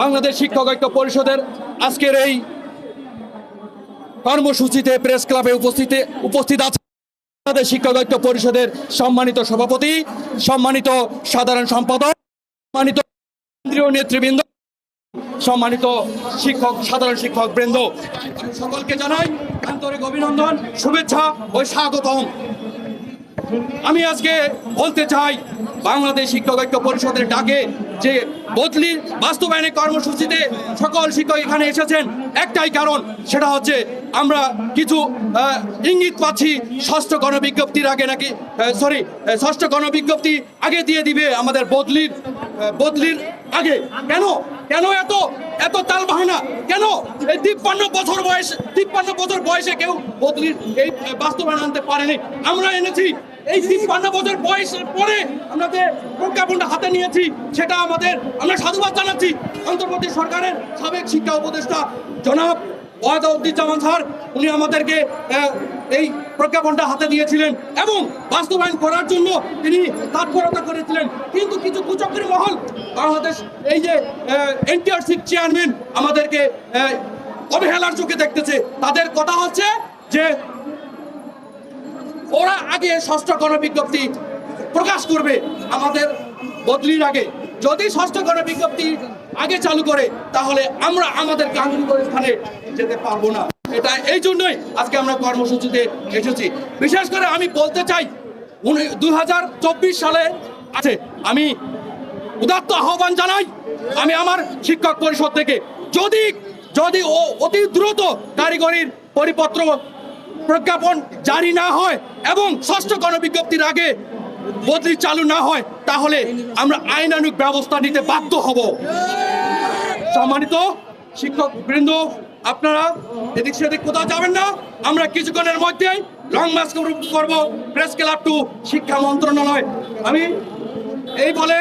বাংলাদেশ শিক্ষক ঐক্য পরিষদের আজকের এই কর্মসূচিতে প্রেস ক্লাবে উপস্থিত উপস্থিত আছে বাংলাদেশ শিক্ষক ঐক্য পরিষদের সম্মানিত সভাপতি, সম্মানিত সাধারণ সম্পাদক, সম্মানিত কেন্দ্রীয় নেতৃবৃন্দ, সম্মানিত শিক্ষক, সাধারণ শিক্ষক বৃন্দ। সকলকে জানাই আন্তরিক অভিনন্দন, শুভেচ্ছা ও স্বাগতম। আমি আজকে বলতে চাই, বাংলাদেশ শিক্ষক ঐক্য পরিষদের ডাকে যে বদলির বাস্তবায়নের কর্মসূচিতে সকল শিক্ষক এখানে এসেছেন, একটাই কারণ, সেটা হচ্ছে আমরা কিছু ইঙ্গিত পাচ্ছি ষষ্ঠ গণবিজ্ঞপ্তির আগে নাকি সরি ষষ্ঠ গণবিজ্ঞপ্তি আগে দিয়ে দিবে আমাদের বদলির বদলির আগে। কেন? কেন এত এত তাল বাহানা কেন? এই তিপ্পান্ন বছর বয়স, তিপ্পান্ন বছর বয়সে কেউ বদলির এই বাস্তবায়ন আনতে পারেনি। আমরা এনেছি এই তিপ্পান্ন বছর বয়সের পরে আমরা যে প্রজ্ঞাপনটা হাতে নিয়েছি, সেটা আমাদের, আমরা সাধুবাদ জানাচ্ছি। অন্তর্বর্তী সরকারের সাবেক শিক্ষা উপদেষ্টা জনাব ওয়াদাউদ্দিন স্যার, উনি আমাদেরকে এই প্রজ্ঞাপনটা হাতে দিয়েছিলেন এবং বাস্তবায়ন করার জন্য তিনি তৎপরতা করেছিলেন। কিন্তু কিছু কুচক্রী মহল, বাংলাদেশ, এই যে এনটিআরসি চেয়ারম্যান আমাদেরকে অবহেলার চোখে দেখতেছে। তাদের কথা হচ্ছে যে ওরা আগে ষষ্ঠ গণবিজ্ঞপ্তি প্রকাশ করবে আমাদের বদলির আগে। যদি ষষ্ঠ গণবিজ্ঞপ্তি আগে চালু করে, তাহলে আমরা আমাদের কাঙ্ক্ষিত স্থানে যেতে পারব না। এটা এই জন্যই আজকে আমরা কর্মসূচিতে এসেছি। বিশেষ করে আমি বলতে চাই দুই হাজার চব্বিশ সালে আছে। আমি উদাত্ত আহ্বান জানাই, আমি আমার শিক্ষক পরিষদ থেকে, যদি যদি ও অতি দ্রুত কারিগরির পরিপত্র প্রজ্ঞাপন জারি না হয় এবং ষষ্ঠ গণবিজ্ঞপ্তির আগে বদলি চালু না হয়, তাহলে আমরা আইনানুগ ব্যবস্থা নিতে বাধ্য হব। সম্মানিত শিক্ষক বৃন্দ, আপনারা এদিক সেদিক কোথাও যাবেন না। আমরা কিছুক্ষণের মধ্যেই লং মার্চ করব প্রেস ক্লাব টু শিক্ষা মন্ত্রণালয়। আমি এই বলে